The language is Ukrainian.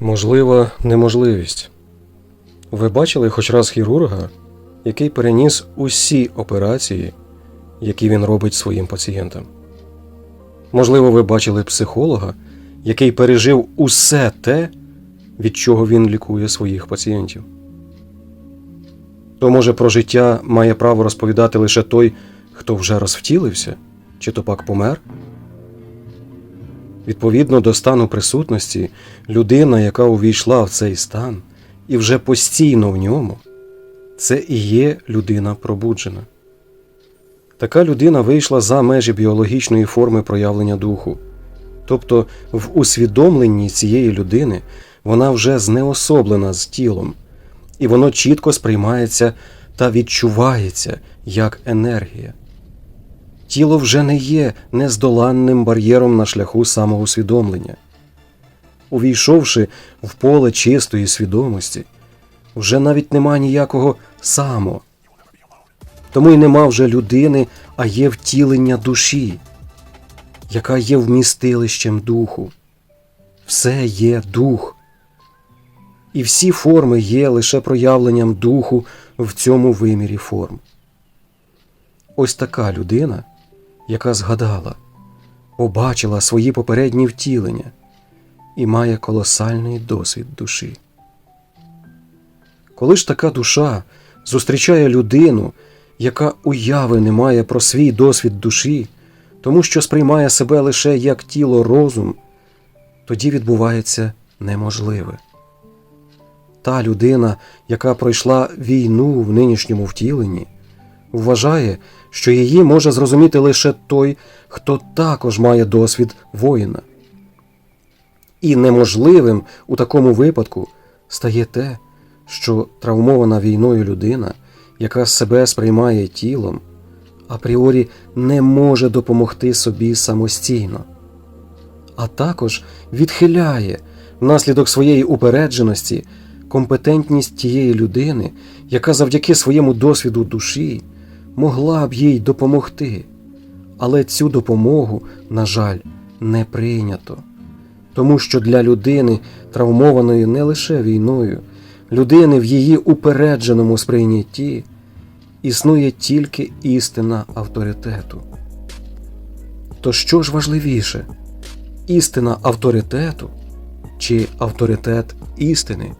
Можлива неможливість. Ви бачили хоч раз хірурга, який переніс усі операції, які він робить своїм пацієнтам? Можливо, ви бачили психолога, який пережив усе те, від чого він лікує своїх пацієнтів. То, може, про життя має право розповідати лише той, хто вже розвтілився, чи то пак помер? Відповідно до стану присутності, людина, яка увійшла в цей стан і вже постійно в ньому, це і є людина пробуджена. Така людина вийшла за межі біологічної форми проявлення духу. Тобто в усвідомленні цієї людини вона вже знеособлена з тілом, і воно чітко сприймається та відчувається як енергія. Тіло вже не є нездоланним бар'єром на шляху самоусвідомлення. Увійшовши в поле чистої свідомості, вже навіть нема ніякого само. Тому й нема вже людини, а є втілення душі, яка є вмістилищем духу. Все є дух. І всі форми є лише проявленням духу в цьому вимірі форм. Ось така людина, яка згадала, побачила свої попередні втілення і має колосальний досвід душі. Коли ж така душа зустрічає людину, яка уяви не має про свій досвід душі, тому що сприймає себе лише як тіло розум, тоді відбувається неможливе. Та людина, яка пройшла війну в нинішньому втіленні, вважає, що її може зрозуміти лише той, хто також має досвід воїна. І неможливим у такому випадку стає те, що травмована війною людина, яка себе сприймає тілом, апріорі не може допомогти собі самостійно, а також відхиляє внаслідок своєї упередженості компетентність тієї людини, яка завдяки своєму досвіду душі могла б їй допомогти. Але цю допомогу, на жаль, не прийнято. Тому що для людини, травмованої не лише війною, людини в її упередженому сприйнятті, існує тільки істина авторитету. То що ж важливіше істина авторитету чи авторитет істини?